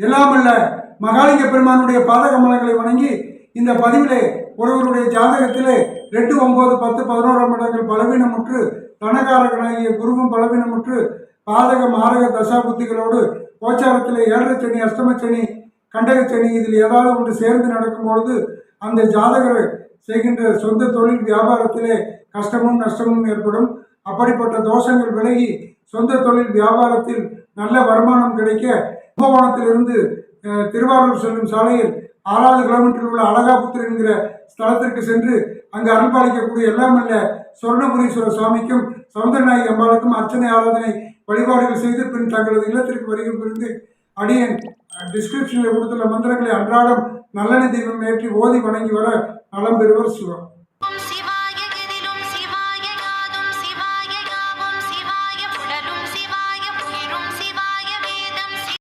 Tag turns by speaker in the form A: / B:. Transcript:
A: எல்லாம் அல்ல மகாலிங்க பெருமானுடைய பாதகமலங்களை வணங்கி இந்த பதிவிலே ஒருவருடைய ஜாதகத்திலே ரெண்டு ஒன்பது பத்து பதினோராம் இடங்கள் பலவீனமுற்று தனகாரகனாகிய குருவும் பலவீனமுற்று பாதக மாரக தசா புத்திகளோடு கோச்சாரத்திலே ஏழரை சனி அஷ்டமச்சனி கண்டகச்சனி இதில் ஏதாவது ஒன்று சேர்ந்து நடக்கும் பொழுது அந்த ஜாதகர் செய்கின்ற சொந்த தொழில் வியாபாரத்திலே கஷ்டமும் நஷ்டமும் ஏற்படும். அப்படிப்பட்ட தோஷங்கள் விலகி சொந்த தொழில் வியாபாரத்தில் நல்ல வருமானம் கிடைக்க கும்பகோணத்திலிருந்து திருவாரூர் செல்லும் சாலையில் ஆறாவது கிலோமீட்டரில் உள்ள அழகாபுத்தூர் என்கிற ஸ்தலத்திற்கு சென்று அங்கு அருள்பாலிக்கக்கூடிய எல்லாம் அல்ல சொர்ணபுரீஸ்வரர் சுவாமிக்கும் சௌந்தரநாயகி அம்பாளுக்கும் அர்ச்சனை ஆராதனை வழிபாடுகள் செய்து பின் தங்களது இல்லத்திற்கு வருகை புரிந்து அடியேன் டிஸ்கிரிப்ஷனில் கொடுத்துள்ள மந்திரங்களை அன்றாடம் நல்லெண்ணெய் தெய்வம் ஏற்றி ஓதி வணங்கி வர நலம் பெறுவர் சிவம்.